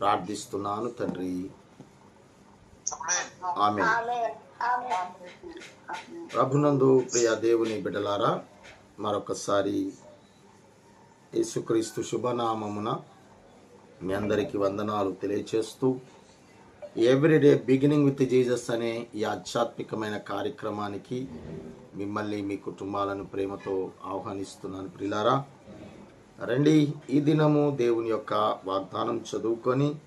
ప్రార్థిస్తున్నాను తండ్రి. ఆమె ప్రభునందు ప్రియ దేవుని బిడ్డలారా మరొకసారి యేసుక్రీస్తు శుభనామమున మీ అందరికీ వందనాలు తెలియచేస్తూ ఎవ్రీడే బిగినింగ్ విత్ జీసస్ అనే ఈ ఆధ్యాత్మికమైన కార్యక్రమానికి మిమ్మల్ని మీ కుటుంబాలను ప్రేమతో ఆహ్వానిస్తున్నాను ప్రిలారా రండి ఈ దినము దేవుని యొక్క వాగ్దానం చదువుకొని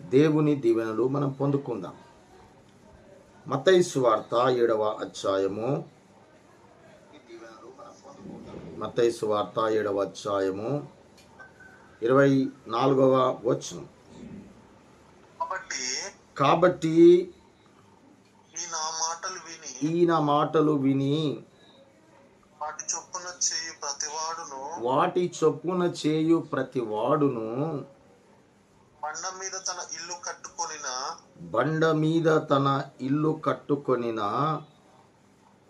దేవుని దీవెనలు మనం పొందుకుందాం. మత్తయి వార్త ఏడవ అధ్యాయము. మత్తయి వార్త ఏడవ అధ్యాయము ఇరవై నాలుగవ వచనం. కాబట్టి కాబట్టి ఈ నా మాటలు విని ఈయన మాటలు విని వాటి చొప్పున చేయు ప్రతివాడును వాటి చొప్పున చేయు ప్రతి వాడును. బండ మీద తన ఇల్లు కట్టుకొనిన? బండ మీద తన ఇల్లు కట్టుకొనిన?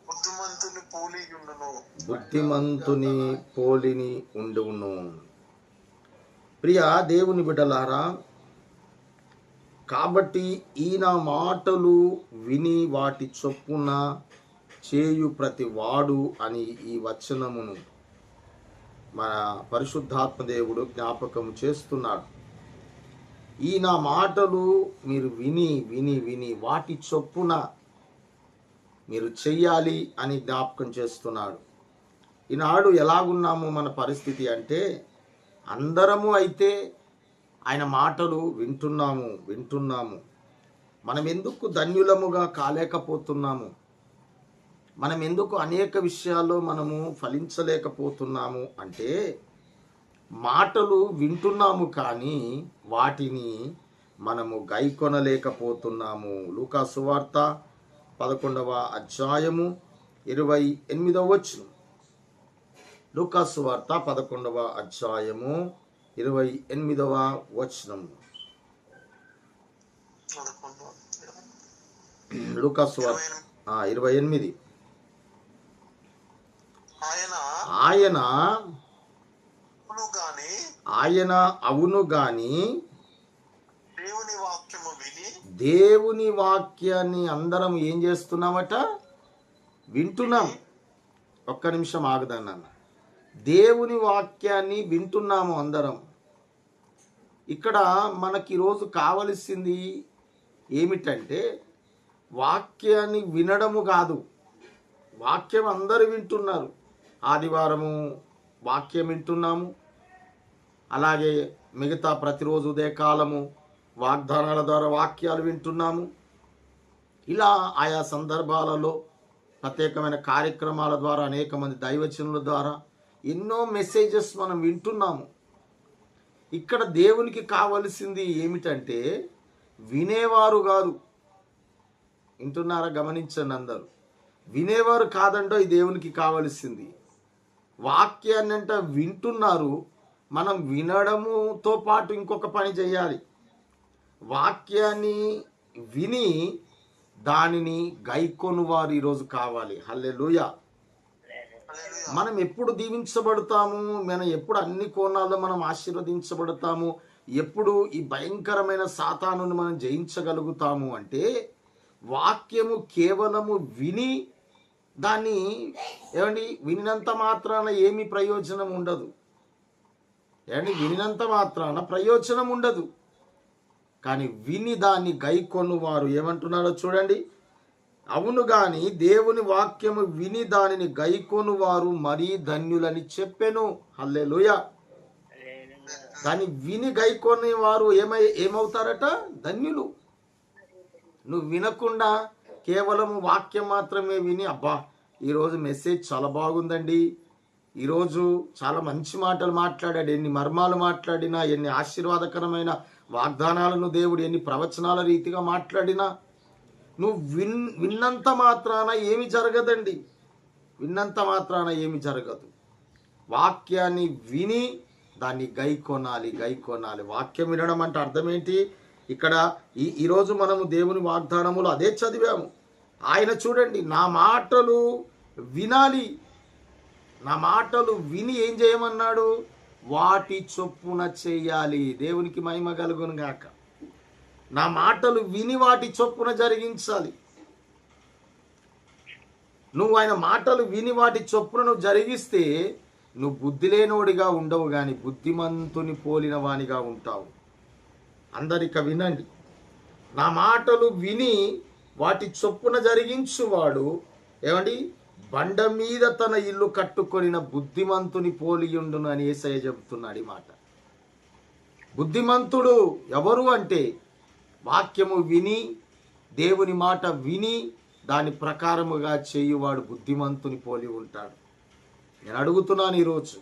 బుద్ధిమంతుని పోలియుండును బుద్ధిమంతుని పోలిని ఉండును. ప్రియ దేవుని బిడ్డలారా కాబట్టి ఈయన మాటలు విని వాటి చొప్పున చేయు ప్రతి వాడు అని ఈ వచనమును మన పరిశుద్ధాత్మదేవుడు జ్ఞాపకం చేస్తున్నాడు. ఈయన మాటలు మీరు విని విని విని వాటి చొప్పున మీరు చెయ్యాలి అని జ్ఞాపకం చేస్తున్నాడు. ఈనాడు ఎలాగున్నాము మన పరిస్థితి అంటే అందరము అయితే ఆయన మాటలు వింటున్నాము వింటున్నాము. మనం ఎందుకు ధన్యులముగా కాలేకపోతున్నాము? మనం ఎందుకు అనేక విషయాల్లో మనము ఫలించలేకపోతున్నాము అంటే మాటలు వింటున్నాము కానీ వాటిని మనము గైకొనలేకపోతున్నాము. లూకా సువార్త పదకొండవ అధ్యాయము ఇరవై ఎనిమిదవ వచ్చును లూకా సువార్త పదకొండవ అధ్యాయము ఇరవై ఎనిమిదవ వచనం. పదకొండు లూకా సువార్త ఇరవై ఎనిమిది. ఆయన? ఆయన? అవును గాని. ఆయన? అవును గాని. దేవుని వాక్యము విని. దేవుని వాక్యాన్ని అందరం ఏం చేస్తున్నామట వింటున్నాం. ఒక్క నిమిషం ఆగుదన్న దేవుని వాక్యాన్ని వింటున్నాము అందరం. ఇక్కడ మనకి ఈరోజు కావలసింది ఏమిటంటే వాక్యాన్ని వినడము కాదు. వాక్యం అందరూ వింటున్నారు. ఆదివారము వాక్యం వింటున్నాము. అలాగే మిగతా ప్రతిరోజు ఉదయకాలము వాగ్దానాల ద్వారా వాక్యాలు వింటున్నాము. ఇలా ఆయా సందర్భాలలో ప్రత్యేకమైన కార్యక్రమాల ద్వారా అనేక మంది దైవచనుల ద్వారా ఎన్నో మెసేజెస్ మనం వింటున్నాము. ఇక్కడ దేవునికి కావలసింది ఏమిటంటే వినేవారు కాదు. వింటున్నారా? గమనించండి అందరూ. వినేవారు కాదండో ఈ దేవునికి కావలసింది. వాక్యాన్ని అంట వింటున్నారు మనం వినడముతో పాటు ఇంకొక పని చేయాలి. వాక్యాన్ని విని దానిని గైకొను వారు ఈరోజు కావాలి. హల్లే హల్లెలూయా. మనం ఎప్పుడు దీవించబడతాము? మనం ఎప్పుడు అన్ని కోణాల్లో మనం ఆశీర్వదించబడతాము? ఎప్పుడు ఈ భయంకరమైన సాతానుని మనం జయించగలుగుతాము? అంటే వాక్యము కేవలము విని దాన్ని ఏమండి? వినినంత మాత్రాన ఏమి ప్రయోజనం ఉండదు. ఏమండి? వినినంత మాత్రాన ప్రయోజనం ఉండదు. కానీ విని దాన్ని గైకొను వారు ఏమంటున్నారో చూడండి. అవును గాని దేవుని వాక్యము విని దానిని గైకొను వారు మరీ ధన్యులని చెప్పెను. లూయ దాన్ని విని గైకొని వారు ఏమై ఏమవుతారట? ధన్యులు. నువ్వు వినకుండా కేవలం వాక్యం మాత్రమే విని అబ్బా ఈరోజు మెసేజ్ చాలా బాగుందండి. ఈరోజు చాలా మంచి మాటలు మాట్లాడాడు ఎన్ని మర్మాలు మాట్లాడినా ఎన్ని ఆశీర్వాదకరమైన వాగ్దానాలను దేవుడు ఎన్ని ప్రవచనాల రీతిగా మాట్లాడినా నువ్వు విన్ విన్నంత మాత్రాన ఏమి జరగదండి. విన్నంత మాత్రాన ఏమి జరగదు. వాక్యాన్ని విని దాన్ని గై కొనాలి గై కొనాలి వాక్యం వినడం అంటే అర్థం ఏంటి? ఇక్కడ ఈ ఈరోజు మనము దేవుని వాగ్దానములు అదే చదివాము. ఆయన చూడండి నా మాటలు వినాలి. నా మాటలు విని ఏం చేయమన్నాడు? వాటి చొప్పున చెయ్యాలి దేవునికి మహిమ కలుగును గాక. నా మాటలు విని వాటి చొప్పున జరిగించాలి. నువ్వు ఆయన మాటలు విని వాటి చొప్పున నువ్వు జరిగిస్తే నువ్వు బుద్ధి లేనోడిగా ఉండవు కానీ బుద్ధిమంతుని పోలిన వానిగా ఉంటావు. అందరిక వినండి. నా మాటలు విని వాటి చొప్పున జరిగించువాడు ఏమండి? బండ మీద తన ఇల్లు కట్టుకొనిన బుద్ధిమంతుని పోలియుండును అని ఏసయ్య చెబుతున్నాడు ఈ మాట. బుద్ధిమంతుడు ఎవరు అంటే వాక్యము విని దేవుని మాట విని దాని ప్రకారముగా చేయువాడు బుద్ధిమంతుని పోలి ఉంటాడు. నేను అడుగుతున్నాను ఈరోజు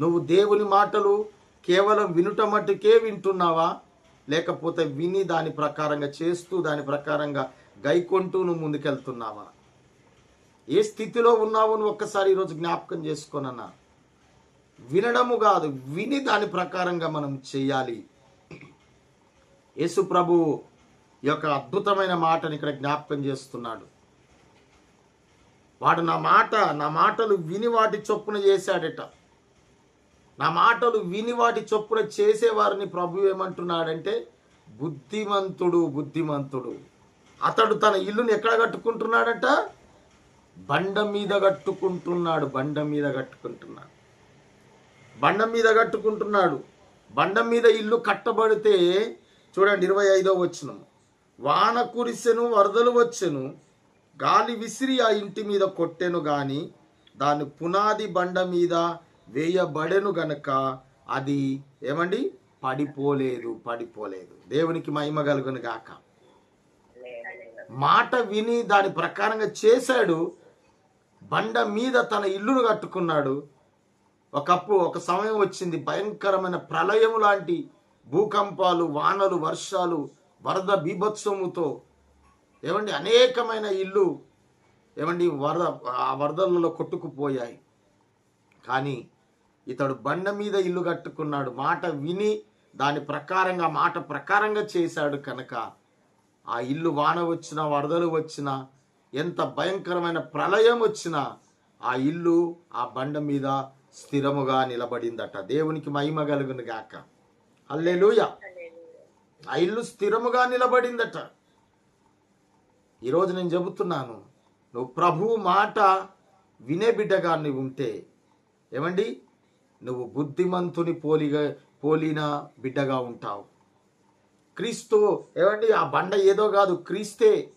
నువ్వు దేవుని మాటలు కేవలం వినుట మట్టుకే వింటున్నావా? లేకపోతే విని దాని ప్రకారంగా చేస్తూ దాని ప్రకారంగా గైకొంటూ నువ్వు ముందుకెళ్తున్నావా? ఏ స్థితిలో ఉన్నావు నువ్వు ఒక్కసారి ఈరోజు జ్ఞాపకం చేసుకోనన్నా. వినడము కాదు విని దాని ప్రకారంగా మనం చేయాలి. యేసు ప్రభు యొక్క అద్భుతమైన మాటని ఇక్కడ జ్ఞాపకం చేస్తున్నాడు. వాడు నా మాట నా మాటలు విని వాటి చొప్పున చేశాడట. నా మాటలు విని వాటి చొప్పున చేసేవారిని ప్రభు ఏమంటున్నాడంటే బుద్ధిమంతుడు బుద్ధిమంతుడు. అతడు తన ఇల్లుని ఎక్కడ కట్టుకుంటున్నాడట? బండ మీద కట్టుకుంటున్నాడు బండ మీద కట్టుకుంటున్నాడు. బండ మీద కట్టుకుంటున్నాడు. బండ మీద ఇల్లు కట్టబడితే చూడండి ఇరవై ఐదో వచ్చిన వాన కురిసెను వరదలు వచ్చెను గాలి విసిరి ఆ ఇంటి మీద కొట్టెను కానీ దాని పునాది బండ మీద వేయబడెను గనక అది ఏమండి? పడిపోలేదు పడిపోలేదు. దేవునికి మహిమ కలుగును గాక. మాట విని దాని ప్రకారంగా చేశాడు. బండ మీద తన ఇల్లును కట్టుకున్నాడు. ఒకప్పుడు ఒక సమయం వచ్చింది. భయంకరమైన ప్రళయం లాంటి భూకంపాలు వానలు వర్షాలు వరద బీభత్సముతో ఏమండి? అనేకమైన ఇల్లు ఏమండి? వరద ఆ వరదలలో కొట్టుకుపోయాయి. కానీ ఇతడు బండ మీద ఇల్లు కట్టుకున్నాడు. మాట విని దాని ప్రకారంగా మాట ప్రకారంగా చేశాడు కనుక ఆ ఇల్లు వాన వచ్చినా వరదలు వచ్చినా ఎంత భయంకరమైన ప్రళయం వచ్చినా ఆ ఇల్లు ఆ బండ మీద స్థిరముగా నిలబడిందట. దేవునికి మహిమ కలుగును గాక. అల్లెలుయ ఆ ఇల్లు స్థిరముగా నిలబడిందట. ఈరోజు నేను చెబుతున్నాను నువ్వు ప్రభువు మాట వినే బిడ్డగా నువ్వు ఉంటే ఏమండి? నువ్వు బుద్ధిమంతుని పోలిగా పోలిన బిడ్డగా ఉంటావు. క్రీస్తు ఏమండి? ఆ బండ ఏదో కాదు క్రీస్తే.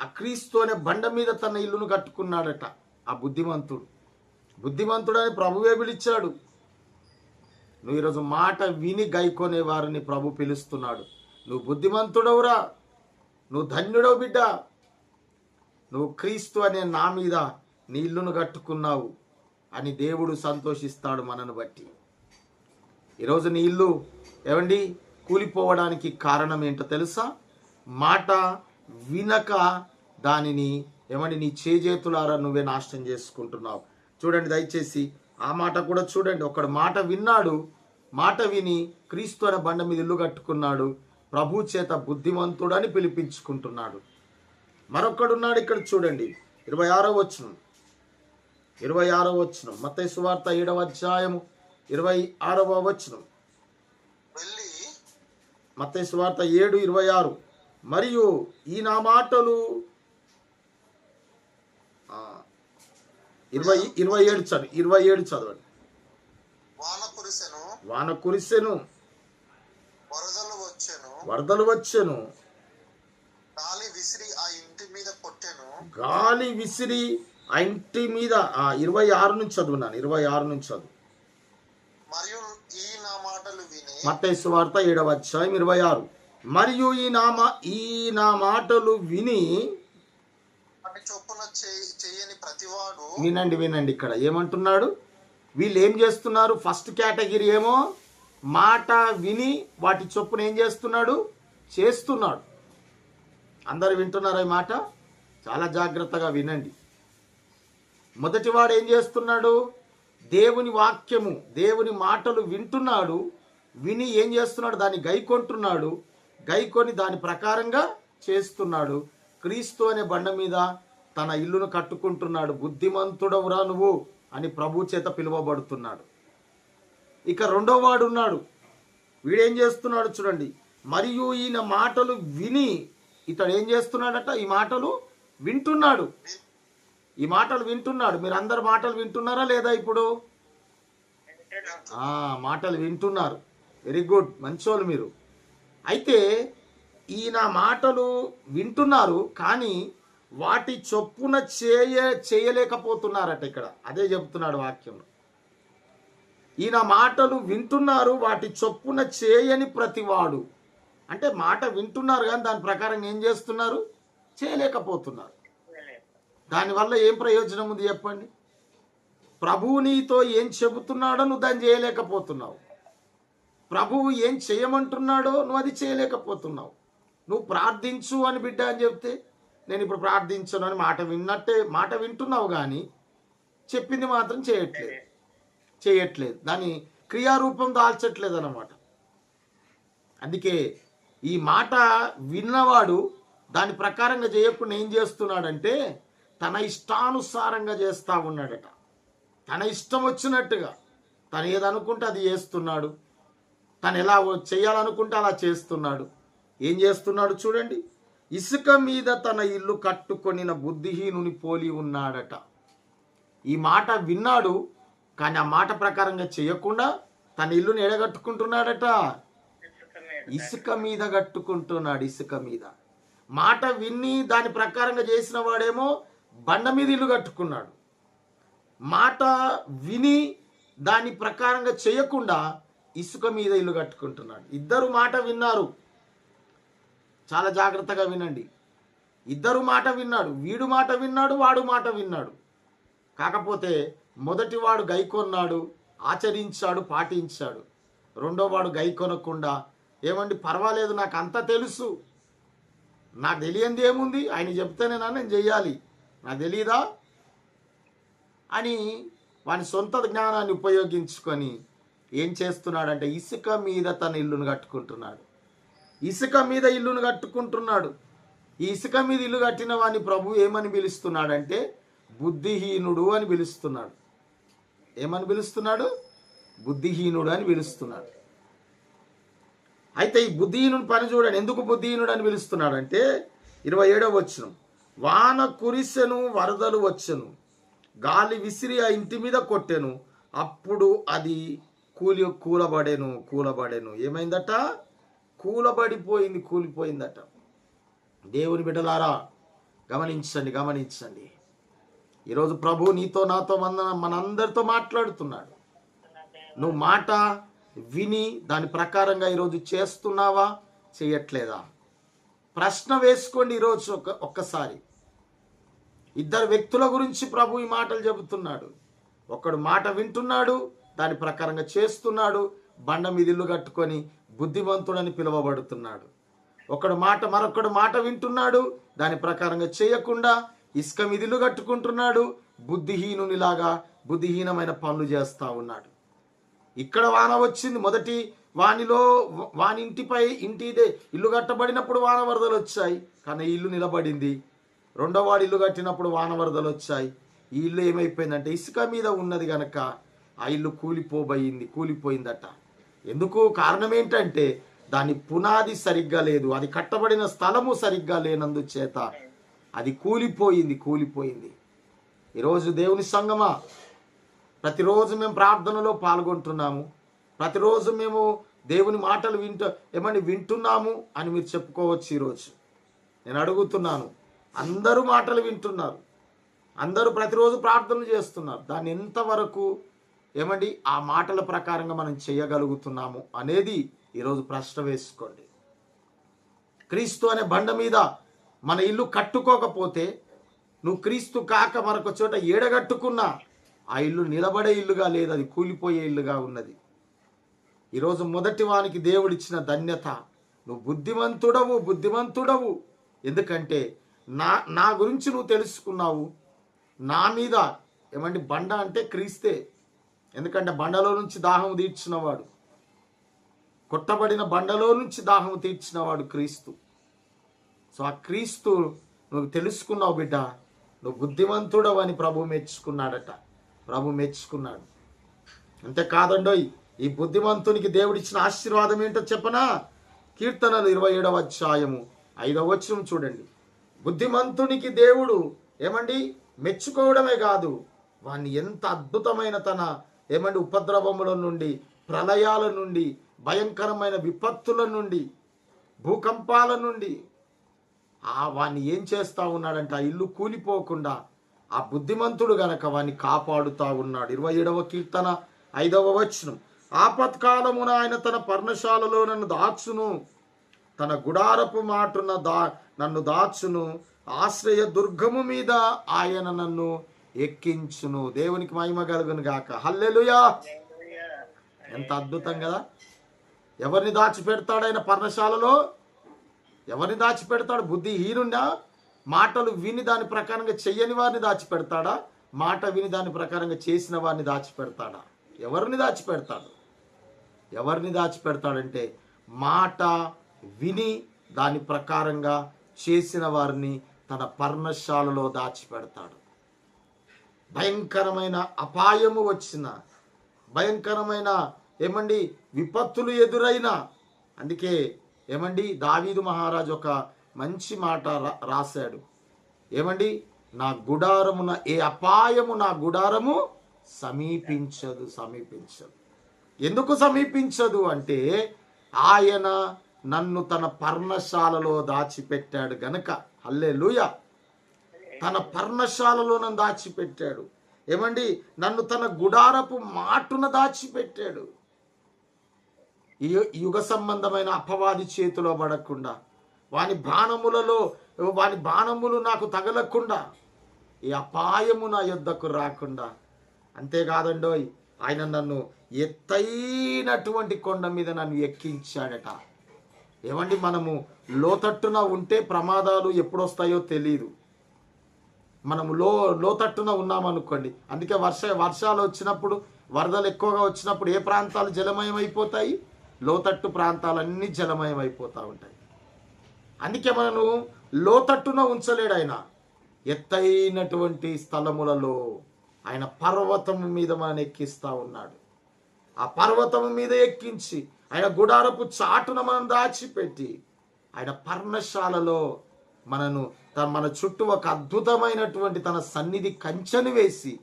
ఆ క్రీస్తు అనే బండ మీద తన ఇల్లును కట్టుకున్నాడట ఆ బుద్ధిమంతుడు. బుద్ధిమంతుడని ప్రభువే పిలిచాడు. నువ్వు ఈరోజు మాట విని గైకొనే వారిని ప్రభు పిలుస్తున్నాడు. నువ్వు బుద్ధిమంతుడవురా. నువ్వు ధన్యుడవు బిడ్డ. నువ్వు క్రీస్తు అనే నా మీద నీ ఇల్లును కట్టుకున్నావు. అని దేవుడు సంతోషిస్తాడు మనను బట్టి. ఈరోజు నీ ఇల్లు ఏమండి కూలిపోవడానికి కారణం ఏంటో తెలుసా? మాట వినక దానిని ఏమండి? నీ చేజేతులారా నువ్వే నాశనం చేసుకుంటున్నావు. చూడండి దయచేసి ఆ మాట కూడా చూడండి. ఒకడు మాట విన్నాడు మాట విని క్రీస్తు అనే బండ మీద ఇల్లు కట్టుకున్నాడు ప్రభు చేత బుద్ధిమంతుడని పిలిపించుకుంటున్నాడు. మరొక్కడున్నాడు ఇక్కడ చూడండి ఇరవై ఆరో వచ్చును ఇరవై ఆరో వచ్చును మత్తయి సువార్త ఏడవ అధ్యాయము ఇరవై ఆరవ వచ్చును వెళ్ళి మత్తయి సువార్త ఏడు ఇరవై ఆరు. మరియు ఈ నా మాటలు ఇరవై ఇరవై ఏడు చదువు ఇరవై ఏడు చదవండి. వాన కురిసెను. వాన కురిసెను. వరదలు వచ్చెను. వరదలు వచ్చెను. గాలి విసిరి ఆ ఇంటి మీద కొట్టెను. గాలి విసిరి ఇంటి మీద ఆ, ఇరవై ఆరు నుంచి చదువున్నాను ఇరవై ఆరు నుంచి చదువు. మరియు ఈ నా మాటలు విని మత్తయి సువార్త ఏడవ అధ్యాయం ఇరవై ఆరు. మరియు ఈ నా మా ఈ నా మాటలు విని వాటి చొప్పున చేయ- చెయ్యని ప్రతివాడు వినండి వినండి ఇక్కడ. ఏమంటున్నాడు? వీళ్ళు ఏం చేస్తున్నారు? ఫస్ట్ కేటగిరీ ఏమో మాట విని వాటి చొప్పున ఏం చేస్తున్నాడు? చేస్తున్నాడు. అందరు వింటున్నారా ఈ మాట? చాలా జాగ్రత్తగా వినండి. మొదటివాడు ఏం చేస్తున్నాడు? దేవుని వాక్యము దేవుని మాటలు వింటున్నాడు. విని ఏం చేస్తున్నాడు? దాన్ని గైకొంటున్నాడు. గైకొని దాని ప్రకారంగా చేస్తున్నాడు. క్రీస్తు అనే బండ మీద తన ఇల్లును కట్టుకుంటున్నాడు. బుద్ధిమంతుడవురా నువ్వు అని ప్రభు చేత పిలువబడుతున్నాడు. ఇక రెండో వాడు ఉన్నాడు. వీడేం చేస్తున్నాడు చూడండి. మరియు ఈయన మాటలు విని ఇతడు ఏం చేస్తున్నాడట? ఈ మాటలు వింటున్నాడు. ఈ మాటలు వింటున్నాడు. మీరు అందరు మాటలు వింటున్నారా లేదా ఇప్పుడు? ఆ, మాటలు వింటున్నారు. వెరీ గుడ్ మంచోళ్ళు మీరు. అయితే ఈయన మాటలు వింటున్నారు కానీ వాటి చొప్పున చేయ చేయలేకపోతున్నారట ఇక్కడ. అదే చెప్తున్నాడు వాక్యంలో ఈయన మాటలు వింటున్నారు వాటి చొప్పున చేయని ప్రతివాడు. అంటే మాట వింటున్నారు కానీ దాని ప్రకారం ఏం చేస్తున్నారు? చేయలేకపోతున్నారు. దానివల్ల ఏం ప్రయోజనం ఉంది చెప్పండి? ప్రభువు నీతో ఏం చెబుతున్నాడో నువ్వు దాన్ని చేయలేకపోతున్నావు. ప్రభువు ఏం చేయమంటున్నాడో నువ్వు అది చేయలేకపోతున్నావు. నువ్వు ప్రార్థించు అని బిడ్డ అని చెప్తే నేను ఇప్పుడు ప్రార్థించను అని మాట విన్నట్టే మాట వింటున్నావు కానీ చెప్పింది మాత్రం చేయట్లేదు. చేయట్లేదు. దాని క్రియారూపం దాల్చట్లేదు అన్నమాట. అందుకే ఈ మాట విన్నవాడు దాని ప్రకారంగా చేయకుండా ఏం చేస్తున్నాడంటే తన ఇష్టానుసారంగా చేస్తా ఉన్నాడట. తన ఇష్టం వచ్చినట్టుగా తను ఏదనుకుంటే అది చేస్తున్నాడు. తను ఎలా చేయాలనుకుంటే అలా చేస్తున్నాడు. ఏం చేస్తున్నాడు చూడండి. ఇసుక మీద తన ఇల్లు కట్టుకొనిన బుద్ధిహీనుని పోలి ఉన్నాడట. ఈ మాట విన్నాడు కానీ ఆ మాట ప్రకారంగా చేయకుండా తన ఇల్లుని ఎడగట్టుకుంటున్నాడట ఇసుక మీద కట్టుకుంటున్నాడు ఇసుక మీద. మాట విన్ని దాని ప్రకారంగా చేసిన వాడేమో బండ మీద ఇల్లు కట్టుకున్నాడు. మాట విని దాని ప్రకారంగా చేయకుండా ఇసుక మీద ఇల్లు కట్టుకుంటున్నాడు. ఇద్దరు మాట విన్నారు. చాలా జాగ్రత్తగా వినండి. ఇద్దరు మాట విన్నాడు. వీడు మాట విన్నాడు వాడు మాట విన్నాడు. కాకపోతే మొదటి వాడు గైకొన్నాడు ఆచరించాడు పాటించాడు. రెండో వాడు గైకొనకుండా ఏమండి పర్వాలేదు నాకు అంతా తెలుసు. నాకు తెలియంది ఏముంది? ఆయన చెప్తేనేనా నేను చెయ్యాలి. నాకు తెలియదా అని వాని సొంత జ్ఞానాన్ని ఉపయోగించుకొని ఏం చేస్తున్నాడంటే ఇసుక మీద తన ఇల్లును కట్టుకుంటున్నాడు. ఇసుక మీద ఇల్లును కట్టుకుంటున్నాడు. ఈ ఇసుక మీద ఇల్లు కట్టిన వాడిని ప్రభు ఏమని పిలుస్తున్నాడంటే బుద్ధిహీనుడు అని పిలుస్తున్నాడు. ఏమని పిలుస్తున్నాడు? బుద్ధిహీనుడు అని పిలుస్తున్నాడు. అయితే ఈ బుద్ధిహీనుడు పని చూడండి. ఎందుకు బుద్ధిహీనుడు అని పిలుస్తున్నాడంటే ఇరవై ఏడవ వచ్చినాం వాన కురిసెను వరదలు వచ్చెను. గాలి విసిరి ఆ ఇంటి మీద కొట్టెను. అప్పుడు అది కూలి కూలబడెను కూలబడెను. ఏమైందట? కూలబడిపోయింది కూలిపోయిందట. దేవుని బిడ్డలారా గమనించండి గమనించండి. ఈరోజు ప్రభు నీతో నాతో మన మనందరితో మాట్లాడుతున్నాడు. నువ్వు మాట విని దాని ప్రకారంగా ఈరోజు చేస్తున్నావా? చేయట్లేదా? ప్రశ్న వేసుకోండి ఈరోజు ఒక ఒక్కసారి. ఇద్దరు వ్యక్తుల గురించి ప్రభు ఈ మాటలు చెబుతున్నాడు. ఒకడు మాట వింటున్నాడు దాని ప్రకారంగా చేస్తున్నాడు బండ మీదిల్లు కట్టుకొని బుద్ధిమంతుడని పిలువబడుతున్నాడు. ఒకడు మాట మరొకడు మాట వింటున్నాడు దాని ప్రకారంగా చేయకుండా ఇసుక మిదిలు కట్టుకుంటున్నాడు బుద్ధిహీనునిలాగా బుద్ధిహీనమైన పనులు చేస్తూ ఉన్నాడు. ఇక్కడ వాన వచ్చింది మొదటి వానిలో వాని ఇంటిపై ఇంటిదే. ఇల్లు కట్టబడినప్పుడు వాన వరదలు వచ్చాయి కానీ ఇల్లు నిలబడింది. రెండో వాడు ఇల్లు కట్టినప్పుడు వాన వరదలు వచ్చాయి. ఈ ఇల్లు ఏమైపోయిందంటే ఇసుక మీద ఉన్నది కనుక ఆ ఇల్లు కూలిపోబోయింది కూలిపోయిందట. ఎందుకు? కారణం ఏంటంటే దాని పునాది సరిగ్గా లేదు. అది కట్టబడిన స్థలము సరిగ్గా లేనందు చేత అది కూలిపోయింది కూలిపోయింది. ఈరోజు దేవుని సంగమా. ప్రతిరోజు మేము ప్రార్థనలో పాల్గొంటున్నాము. ప్రతిరోజు మేము దేవుని మాటలు వింటూ ఏమని వింటున్నాము అని మీరు చెప్పుకోవచ్చు ఈరోజు. నేను అడుగుతున్నాను. అందరూ మాటలు వింటున్నారు. అందరూ ప్రతిరోజు ప్రార్థనలు చేస్తున్నారు. దాన్ని ఎంతవరకు ఏమండి ఆ మాటల ప్రకారంగా మనం చేయగలుగుతున్నాము అనేది ఈరోజు ప్రశ్న వేసుకోండి. క్రీస్తు అనే బండ మీద మన ఇల్లు కట్టుకోకపోతే నువ్వు క్రీస్తు కాక మరొక చోట ఏడగట్టుకున్నా ఆ ఇల్లు నిలబడే ఇల్లుగా లేదు అది కూలిపోయే ఇల్లుగా ఉన్నది. ఈరోజు మొదటి వానికి దేవుడిచ్చిన ధన్యత. నువ్వు బుద్ధిమంతుడవు బుద్ధిమంతుడవు. ఎందుకంటే నా నా గురించి నువ్వు తెలుసుకున్నావు. నా మీద ఏమండి బండ అంటే క్రీస్తే. ఎందుకంటే బండలో నుంచి దాహం తీర్చినవాడు. కొట్టబడిన బండలో నుంచి దాహం తీర్చినవాడు క్రీస్తు. సో ఆ క్రీస్తు నువ్వు తెలుసుకున్నావు బిడ్డ. నువ్వు బుద్ధిమంతుడవు అని ప్రభు మెచ్చుకున్నాడట. ప్రభు మెచ్చుకున్నాడు. అంతే కాదండోయ్ ఈ బుద్ధిమంతునికి దేవుడిచ్చిన ఆశీర్వాదం ఏంటో చెప్పనా? కీర్తనలు ఇరవై ఏడవ అధ్యాయము ఐదవ వచనం చూడండి. బుద్ధిమంతునికి దేవుడు ఏమండి? మెచ్చుకోవడమే కాదు వాణ్ణి ఎంత అద్భుతమైన తన ఏమండి? ఉపద్రవముల నుండి ప్రళయాల నుండి భయంకరమైన విపత్తుల నుండి భూకంపాల నుండి ఆ వాణ్ణి ఏం చేస్తా ఉన్నాడంటే? ఆ ఇల్లు కూలిపోకుండా ఆ బుద్ధిమంతుడు గనక వాణ్ణి కాపాడుతా ఉన్నాడు. ఇరవై ఏడవ కీర్తన ఐదవ వచనం. ఆపత్కాలమున ఆయన తన పర్ణశాలలో నన్ను దాచును. తన గుడారపు మాటున దా నన్ను దాచును. ఆశ్రయ దుర్గము మీద ఆయన నన్ను ఎక్కించును. దేవునికి మహిమ కలుగును గాక. హల్లెలుయా! ఎంత అద్భుతం కదా! ఎవరిని దాచిపెడతాడు ఆయన పర్ణశాలలో? ఎవరిని దాచిపెడతాడు? బుద్ధి హీనుండా మాటలు విని దాని ప్రకారంగా చెయ్యని వారిని దాచిపెడతాడా? మాట విని దాని ప్రకారంగా చేసిన వారిని దాచిపెడతాడా? ఎవరిని దాచిపెడతాడు? ఎవరిని దాచిపెడతాడంటే మాట విని దాని ప్రకారంగా చేసిన వారిని తన పర్ణశాలలో దాచిపెడతాడు. భయంకరమైన అపాయము వచ్చిన భయంకరమైన ఏమండి విపత్తులు ఎదురైన అందుకే ఏమండి దావీదు మహారాజు ఒక మంచి మాట రా- రాశాడు. ఏమండి నా గుడారమున ఏ అపాయము నా గుడారము సమీపించదు సమీపించదు. ఎందుకు సమీపించదు అంటే ఆయన నన్ను తన పర్ణశాలలో దాచిపెట్టాడు గనక. హల్లే తన పర్ణశాలలో నన్ను దాచిపెట్టాడు. ఏమండి? నన్ను తన గుడారపు మాటున దాచిపెట్టాడు. ఈ యుగ సంబంధమైన అపవాది చేతిలో పడకుండా వాని బాణములలో వాని బాణములు నాకు తగలకుండా ఈ అపాయము నా యుద్ధకు రాకుండా. అంతేకాదండోయ్ ఆయన నన్ను ఎత్తైనటువంటి కొండ మీద నన్ను ఎక్కించాడట. ఏమండి మనము లోతట్టున ఉంటే ప్రమాదాలు ఎప్పుడొస్తాయో తెలియదు మనము లో లోతట్టున ఉన్నామనుకోండి. అందుకే వర్ష వర్షాలు వచ్చినప్పుడు వరదలు ఎక్కువగా వచ్చినప్పుడు ఏ ప్రాంతాలు జలమయం అయిపోతాయి లోతట్టు ప్రాంతాలన్నీ జలమయం అయిపోతూ ఉంటాయి. అందుకే మనను లోతట్టున ఉంచలేడు ఆయన. ఎత్తైనటువంటి స్థలములలో ఆయన పర్వతం మీద మనం ఎక్కిస్తూ ఉన్నాడు. ఆ పర్వతం మీద ఎక్కించి ఆయన గుడారపు చాటున మనం దాచిపెట్టి ఆయన పర్ణశాలలో మనను తన మన చుట్టూ ఒక అద్భుతమైనటువంటి తన సన్నిధి కంచెను వేసి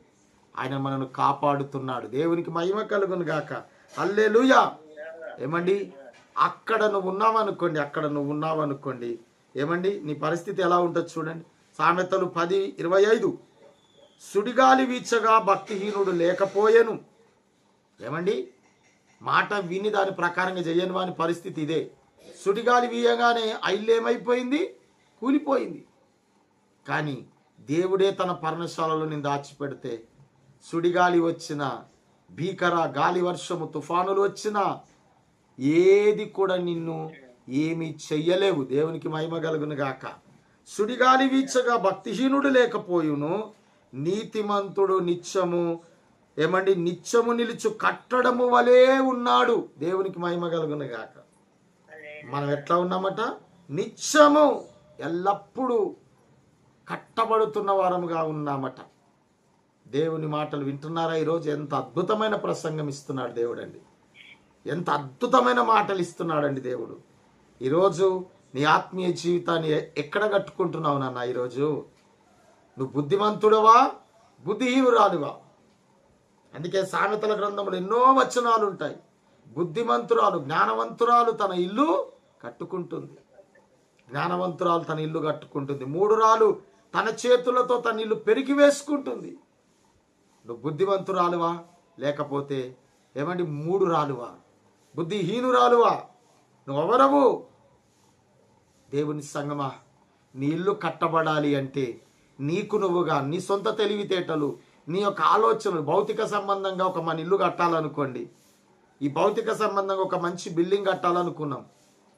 ఆయన మనను కాపాడుతున్నాడు. దేవునికి మహిమ కలుగును గాక. అల్లెలుయా ఏమండి? అక్కడ నువ్వు ఉన్నావనుకోండి అక్కడ నువ్వు ఉన్నావనుకోండి ఏమండి? నీ పరిస్థితి ఎలా ఉంటుంది చూడండి. సామెతలు పది ఇరవై ఐదు. సుడిగాలి వీచగా భక్తిహీనుడు లేకపోయేను. ఏమండి? మాట విని దాని ప్రకారంగా చేయని వాని పరిస్థితి ఇదే. సుడిగాలి వీయగానే ఆ ఏమైపోయింది కూలిపోయింది. కానీ దేవుడే తన పర్ణశాలలో నేను దాచిపెడితే సుడిగాలి వచ్చిన భీకర గాలి వర్షము తుఫానులు వచ్చినా ఏది కూడా నిన్ను ఏమి చెయ్యలేవు. దేవునికి మహిమ కలుగును గాక. సుడిగాలి వీచగా భక్తిహీనుడు లేకపోయును నీతిమంతుడు నిత్యము ఏమండి? నిత్యము నిలుచు కట్టడము వలే ఉన్నాడు. దేవునికి మహిమ కలుగును గాక. మనం ఎట్లా ఉన్నామట? నిత్యము ఎల్లప్పుడూ కట్టబడుతున్న వారముగా ఉన్నామట. దేవుని మాటలు వింటున్నారా ఈరోజు? ఎంత అద్భుతమైన ప్రసంగం ఇస్తున్నాడు దేవుడండి. ఎంత అద్భుతమైన మాటలు ఇస్తున్నాడండి దేవుడు. ఈరోజు నీ ఆత్మీయ జీవితాన్ని ఎక్కడ కట్టుకుంటున్నావు నాన్న ఈరోజు? నువ్వు బుద్ధిమంతుడవా? బుద్ధిహీనురాలువా? అందుకే సామెతల గ్రంథంలో ఎన్నో వచనాలు ఉంటాయి. బుద్ధిమంతురాలు జ్ఞానవంతురాలు తన ఇల్లు కట్టుకుంటుంది. జ్ఞానవంతురాలు తన ఇల్లు కట్టుకుంటుంది. మూడు రాలు తన చేతులతో తన ఇల్లు పెరిగి వేసుకుంటుంది. నువ్వు బుద్ధివంతురాలువా లేకపోతే ఏమండి? మూడు రాలువా? బుద్ధిహీనురాలువా? నువ్వెవరవు? దేవుని సంగమా నీ ఇల్లు కట్టబడాలి అంటే నీకు నువ్వుగా నీ సొంత తెలివితేటలు నీ యొక్క ఆలోచనలు భౌతిక సంబంధంగా ఒక మన ఇల్లు కట్టాలనుకోండి. ఈ భౌతిక సంబంధంగా ఒక మంచి బిల్డింగ్ కట్టాలనుకున్నాం.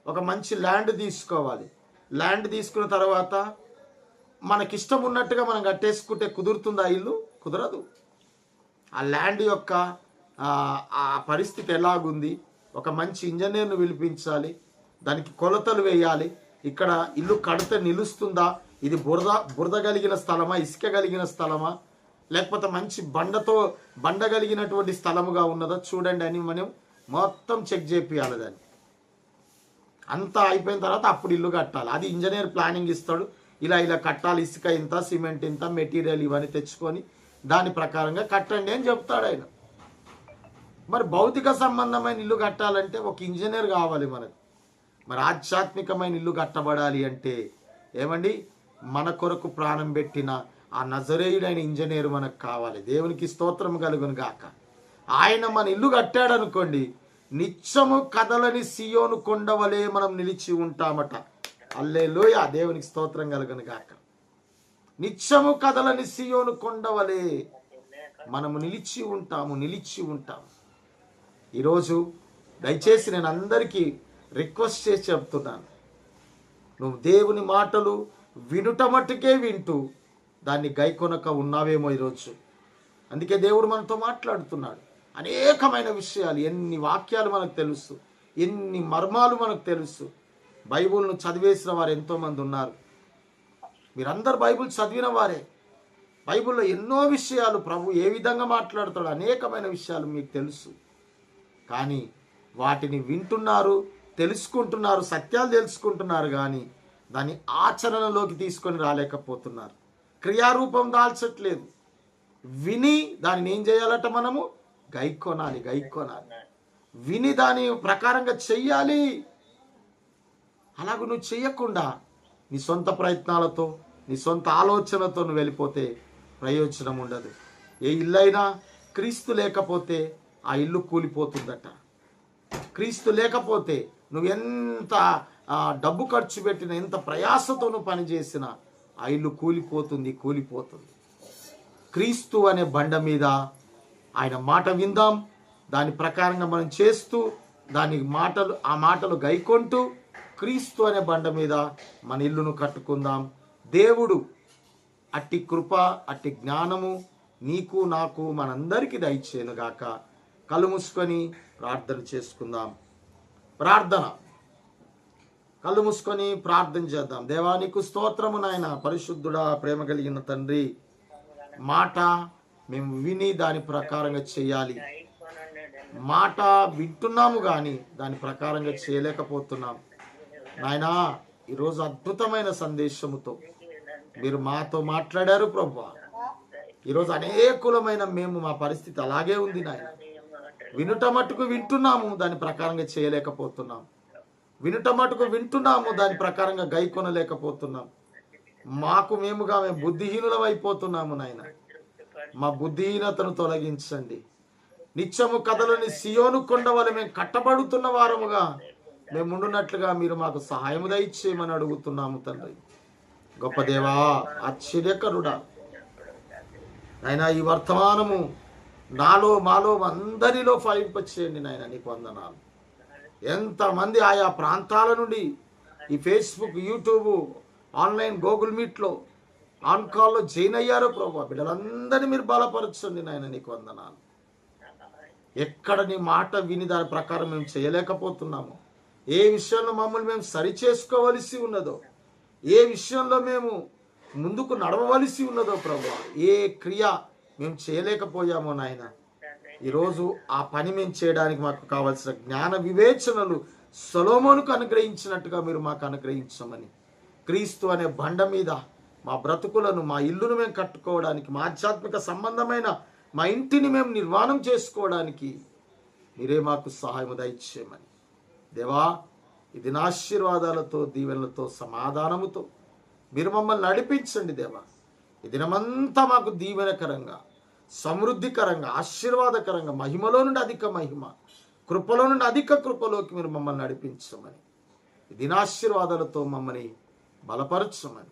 ఒక మంచి ల్యాండ్ తీసుకోవాలి. ల్యాండ్ తీసుకున్న తర్వాత మనకిష్టం ఉన్నట్టుగా మనం కట్టేసుకుంటే కుదురుతుందా ఇల్లు? కుదరదు. ఆ ల్యాండ్ యొక్క ఆ, ఆ పరిస్థితి ఎలాగుంది? ఒక మంచి ఇంజనీర్ను పిలిపించాలి. దానికి కొలతలు వేయాలి. ఇక్కడ ఇల్లు కడితే నిలుస్తుందా? ఇది బురద బురద కలిగిన స్థలమా? ఇసుక కలిగిన స్థలమా? లేకపోతే మంచి బండతో బండ కలిగినటువంటి స్థలముగా ఉన్నదా చూడండి అని మనం మొత్తం చెక్ చేపియాలి దాన్ని. అంతా అయిపోయిన తర్వాత అప్పుడు ఇల్లు కట్టాలి. అది ఇంజనీర్ ప్లానింగ్ ఇస్తాడు. ఇలా ఇలా కట్టాలి ఇసుక ఇంత సిమెంట్ ఇంత మెటీరియల్ ఇవన్నీ తెచ్చుకొని దాని ప్రకారంగా కట్టండి అని చెప్తాడు ఆయన. మరి భౌతిక సంబంధమైన ఇల్లు కట్టాలంటే ఒక ఇంజనీర్ కావాలి మనకు. మరి ఆధ్యాత్మికమైన ఇల్లు కట్టబడాలి అంటే ఏమండి? మన కొరకు ప్రాణం పెట్టిన ఆ నజరేయుడైన ఇంజనీర్ మనకు కావాలి. దేవునికి స్తోత్రం కలుగును గాక. ఆయన మన ఇల్లు కట్టాడు అనుకోండి నిత్యము కదలని సియోను కొండవలే మనం నిలిచి ఉంటామట. అల్లే దేవునికి స్తోత్రం కలుగును గాక. నిత్యము కదలని సియోను కొండవలే మనము నిలిచి ఉంటాము నిలిచి ఉంటాము. ఈరోజు దయచేసి నేను అందరికీ రిక్వెస్ట్ చేసి చెప్తున్నాను. నువ్వు దేవుని మాటలు వినుట మట్టుకే వింటూ దాన్ని గైకొనక ఉన్నావేమో ఈరోజు. అందుకే దేవుడు మనతో మాట్లాడుతున్నాడు. అనేకమైన విషయాలు ఎన్ని వాక్యాలు మనకు తెలుసు ఎన్ని మర్మాలు మనకు తెలుసు. బైబుల్ను చదివేసిన వారు ఎంతోమంది ఉన్నారు. మీరందరు బైబుల్ చదివిన వారే. బైబిల్లో ఎన్నో విషయాలు ప్రభు ఏ విధంగా మాట్లాడతాడు అనేకమైన విషయాలు మీకు తెలుసు. కానీ వాటిని వింటున్నారు తెలుసుకుంటున్నారు సత్యాలు తెలుసుకుంటున్నారు కానీ దాన్ని ఆచరణలోకి తీసుకొని రాలేకపోతున్నారు. క్రియారూపం దాల్చట్లేదు. విని దానిని ఏం చేయాలట మనము? గైకొనాలి గైకొనాలి విని దాని ప్రకారంగా చెయ్యాలి. అలాగ నువ్వు చెయ్యకుండా నీ సొంత ప్రయత్నాలతో నీ సొంత ఆలోచనతో నువ్వు వెళ్ళిపోతే ప్రయోజనం ఉండదు. ఏ ఇల్లు అయినా క్రీస్తు లేకపోతే ఆ ఇల్లు కూలిపోతుందట. క్రీస్తు లేకపోతే నువ్వు ఎంత డబ్బు ఖర్చు పెట్టిన ఎంత ప్రయాసతో నువ్వు పని చేసినా ఆ ఇల్లు కూలిపోతుంది కూలిపోతుంది. క్రీస్తు అనే బండ మీద ఆయన మాట విందాం. దాని ప్రకారంగా మనం చేస్తూ దాని మాటలు ఆ మాటలు గైకొంటూ క్రీస్తు అనే బండ మీద మన ఇల్లును కట్టుకుందాం. దేవుడు అట్టి కృప అట్టి జ్ఞానము నీకు నాకు మనందరికీ దయచేయను గాక కళ్ళు మూసుకొని ప్రార్థన చేసుకుందాం. ప్రార్థన. కళ్ళు మూసుకొని ప్రార్థన చేద్దాం. దేవానికి స్తోత్రము నాయన. పరిశుద్ధుడా ప్రేమ కలిగిన తండ్రి మాట మేము విని దాని ప్రకారంగా చేయాలి. మాట వింటున్నాము కానీ దాని ప్రకారంగా చేయలేకపోతున్నాం. నాయనా ఈరోజు అద్భుతమైన సందేశముతో మీరు మాతో మాట్లాడారు ప్రభు. ఈరోజు అనేకులమైన మేము మా పరిస్థితి అలాగే ఉంది నాయన. వినుట మటుకు వింటున్నాము దాని ప్రకారంగా చేయలేకపోతున్నాం. వినుట మటుకు వింటున్నాము దాని ప్రకారంగా గై కొనలేకపోతున్నాం మాకు మేముగా మేము బుద్ధిహీనులం అయిపోతున్నాము నాయన. మా బుద్ధిహీనతను తొలగించండి. నిత్యము కథలోని సియోను కొండ వల్ల మేము కట్టబడుతున్న వారముగా మేముండునట్లుగా మీరు మాకు సహాయము దయచేయమని అడుగుతున్నాము తండ్రి. గొప్ప దేవా ఆశ్చర్యకరుడా. నాయన ఈ వర్తమానము నాలో మాలో అందరిలో ఫలింపచేయండి నాయన నీకు వందనాలు. ఎంతమంది ఆయా ప్రాంతాల నుండి ఈ ఫేస్బుక్ యూట్యూబ్ ఆన్లైన్ గూగుల్ మీట్లో ఆన్ కాల్లో జాయిన్ అయ్యారో ప్రభు? బిడ్డలందరినీ మీరు బలపరచండి నాయన నీకు వందనాలు. ఎక్కడ నీ మాట విని దాని ప్రకారం మేము చేయలేకపోతున్నాము. ఏ విషయంలో మమ్మల్ని మేము సరి చేసుకోవలసి ఉన్నదో ఏ విషయంలో మేము ముందుకు నడవవలసి ఉన్నదో ప్రభు ఏ క్రియ మేము చేయలేకపోయామో నాయన. ఈరోజు ఆ పని మేము చేయడానికి మాకు కావలసిన జ్ఞాన వివేచనలు సొలోమోనుకు అనుగ్రహించినట్టుగా మీరు మాకు అనుగ్రహించమని. క్రీస్తు అనే బండ మీద మా బ్రతుకులను మా ఇల్లును మేము కట్టుకోవడానికి మా ఆధ్యాత్మిక సంబంధమైన మా ఇంటిని మేము నిర్మాణం చేసుకోవడానికి మీరే మాకు సహాయం దయచేయమని. దేవా ఇది నా ఆశీర్వాదాలతో దీవెనలతో సమాధానముతో మీరు మమ్మల్ని నడిపించండి దేవా. ఈ దినమంతా మాకు దీవెనకరంగా సమృద్ధికరంగా ఆశీర్వాదకరంగా మహిమలో నుండి అధిక మహిమ కృపలో నుండి అధిక కృపలోకి మీరు మమ్మల్ని నడిపించమని దినాశీర్వాదాలతో మమ్మల్ని బలపరచమని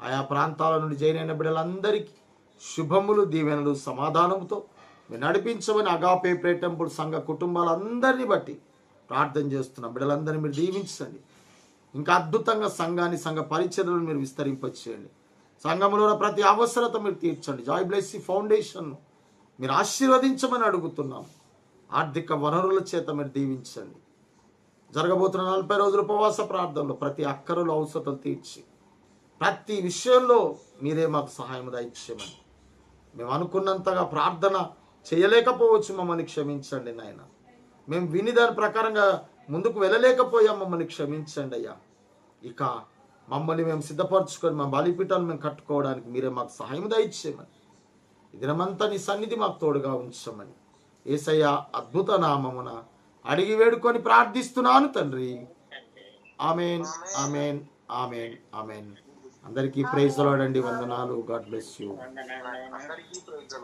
ఆయా ప్రాంతాల నుండి జైనైన బిడ్డలందరికీ శుభములు దీవెనలు సమాధానముతో మీరు నడిపించమని అగాపే ప్రేటంపుడు టెంపుల్ సంఘ కుటుంబాలందరినీ బట్టి ప్రార్థన చేస్తున్నాం బిడ్డలందరినీ మీరు దీవించండి. ఇంకా అద్భుతంగా సంఘాన్ని సంఘ పరిచర్లను మీరు విస్తరింపచేయండి. సంఘంలో ఉన్న ప్రతి అవసరత మీరు తీర్చండి. జాయ్ బ్లెస్సీ ఫౌండేషన్ మీరు ఆశీర్వదించమని అడుగుతున్నాం. ఆర్థిక వనరుల చేత మీరు దీవించండి. జరగబోతున్న నలభై రోజుల ఉపవాస ప్రార్థనలో ప్రతి అక్కరులు అవసరతలు తీర్చి ప్రతి విషయంలో మీరే మాకు సహాయం దయచేయమని. మేము అనుకున్నంతగా ప్రార్థన చేయలేకపోవచ్చు మమ్మల్ని క్షమించండి నాయన. మేము విని దాని ప్రకారంగా ముందుకు వెళ్ళలేకపోయాం మమ్మల్ని క్షమించండి అయ్యా. ఇక మమ్మల్ని మేము సిద్ధపరచుకొని మా బలిపీఠాన్ని మేము కట్టుకోవడానికి మీరే మాకు సహాయం దయచేయమని. దినమంతా నీ సన్నిధి మాకు తోడుగా ఉంచమని. ఏసయ్య అద్భుత నామమున అడిగి వేడుకొని ప్రార్థిస్తున్నాను తండ్రి. Amen amen amen amen. అందరికీ ప్రైజ్ లాడండి. వందనాలు. God bless you. అందరికీ ప్రైజ్